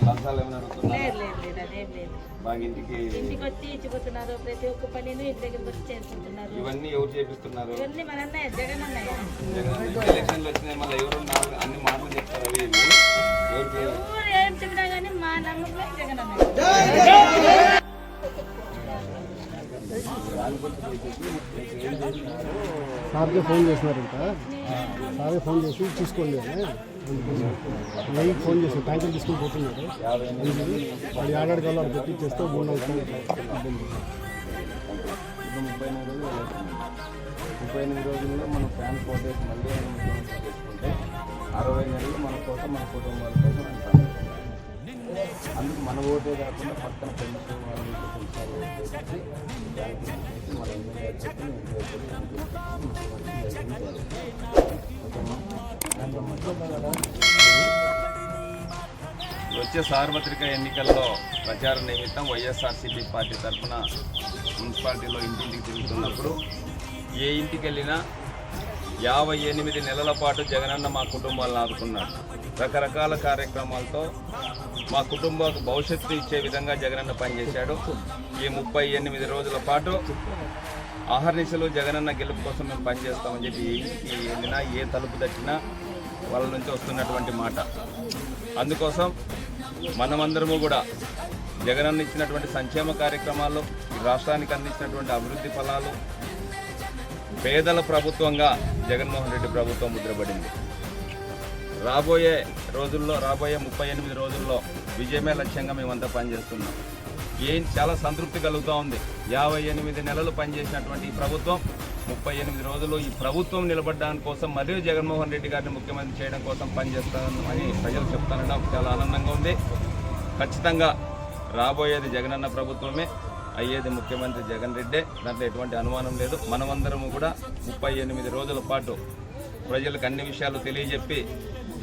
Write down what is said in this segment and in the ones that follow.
లంచాలు ఏమైనా అడుగుతున్నారా? లేదు లేదు లేదు అదేం లేదు. బాగా ఇంటికి ఇంటికి వచ్చి ఇచ్చిపోతున్నారు ప్రతి ఒక్క పనిని ఇంటి దగ్గరికి వచ్చి చేసుకుంటున్నారు ఇవన్నీ ఎవరు చేపిస్తున్నారు? ఇవన్నీ మన అన్నయ్య జగన్ అన్నయ్య. జగన్ ఎలక్షన్లు వచ్చినాయి మళ్ళీ ఎవరు నాలుగు అన్ని మాటలు చెప్తారు అవి ఇవి. ఎవరికి? ఎవరు ఏం చెప్పినా కానీ మా నమ్మకం జగన్ అన్నయ్య. సార్కే ఫోన్ చేసినారంట. సారే ఫోన్ చేసి చూసుకోండి అని. నెయ్యి ఫోన్ చేసి ట్యాంకర్ తీసుకుని పోతున్నారు వాళ్ళు ఏడాడికి కల్లా పెట్టి చేస్తే మూడు నాలుగు ఇబ్బంది ముప్పై ఎనిమిది రోజులు ముప్పై ఎనిమిది రోజుల్లో మన ఫ్యాన్ ఫోటోస్ మళ్ళీ మనం చేసుకుంటే అరవై నెలలు మన కోసం మన కుటుంబాల కోసం అంటారు అందుకు మన ఓటే కాకుండా పక్కన ఫ్రెండ్స్ వాళ్ళు ఇంకా పెన్షన్ ఓటేసి దానికి వచ్చే సార్వత్రిక ఎన్నికల్లో ప్రచార నిమిత్తం వైఎస్ఆర్సీపీ పార్టీ తరఫున మున్సిపాలిటీలో ఇంటింటికి తిరుగుతున్నప్పుడు ఏ ఇంటికి వెళ్ళినా యాభై ఎనిమిది నెలల పాటు జగనన్న మా కుటుంబాలను ఆదుకున్నాడు. రకరకాల కార్యక్రమాలతో మా కుటుంబాలకు భవిష్యత్తు ఇచ్చే విధంగా జగనన్న పనిచేశాడు. ఈ ముప్పై ఎనిమిది రోజుల పాటు ఆహర్నిశలు జగనన్న గెలుపు కోసం మేము పనిచేస్తామని చెప్పి ఏ ఇంటికి వెళ్ళినా ఏ తలుపు తట్టినా వాళ్ళ నుంచి వస్తున్నటువంటి మాట. అందుకోసం మనమందరము కూడా జగన్ అందించినటువంటి సంక్షేమ కార్యక్రమాలు రాష్ట్రానికి అందించినటువంటి అభివృద్ధి ఫలాలు పేదల ప్రభుత్వంగా జగన్మోహన్ రెడ్డి ప్రభుత్వం ముద్రపడింది. రాబోయే రోజుల్లో రాబోయే ముప్పై ఎనిమిది రోజుల్లో విజయమే లక్ష్యంగా మేమంతా పనిచేస్తున్నాం. ఏం చాలా సంతృప్తి కలుగుతూ ఉంది. యాభై ఎనిమిది నెలలు పనిచేసినటువంటి ఈ ప్రభుత్వం ముప్పై ఎనిమిది రోజులు ఈ ప్రభుత్వం నిలబడడానికి కోసం మరియు జగన్మోహన్ రెడ్డి గారిని ముఖ్యమంత్రి చేయడం కోసం పనిచేస్తానని ప్రజలు చెప్తానడం చాలా ఆనందంగా ఉంది. ఖచ్చితంగా రాబోయేది జగనన్న ప్రభుత్వమే అయ్యేది ముఖ్యమంత్రి జగన్ రెడ్డే. దాంట్లో ఎటువంటి అనుమానం లేదు. మనమందరము కూడా ముప్పై ఎనిమిది రోజుల పాటు ప్రజలకు అన్ని విషయాలు తెలియజెప్పి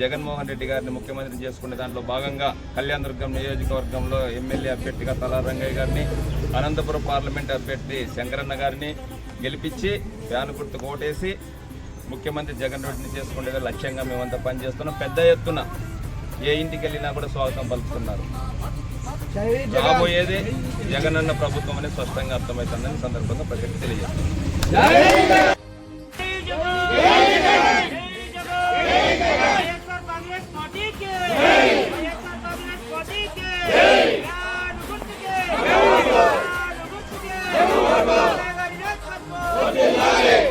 జగన్మోహన్ రెడ్డి గారిని ముఖ్యమంత్రి చేసుకునే దాంట్లో భాగంగా కళ్యాణదుర్గం నియోజకవర్గంలో ఎమ్మెల్యే అభ్యర్థిగా తలారంగయ్య గారిని అనంతపురం పార్లమెంట్ అభ్యర్థి శంకరన్న గారిని గెలిపించి వ్యాన్ గుర్తు కోటేసి ముఖ్యమంత్రి జగన్ రెడ్డిని చేసుకునే లక్ష్యంగా మేమంతా పనిచేస్తున్నాం. పెద్ద ఎత్తున ఏ ఇంటికి వెళ్ళినా కూడా స్వాగతం పలుకుతున్నారు. రాబోయేది జగనన్న ప్రభుత్వం అనేది స్పష్టంగా అర్థమవుతుందని సందర్భంగా ప్రజలకు తెలియజేస్తున్నాం. Adelare.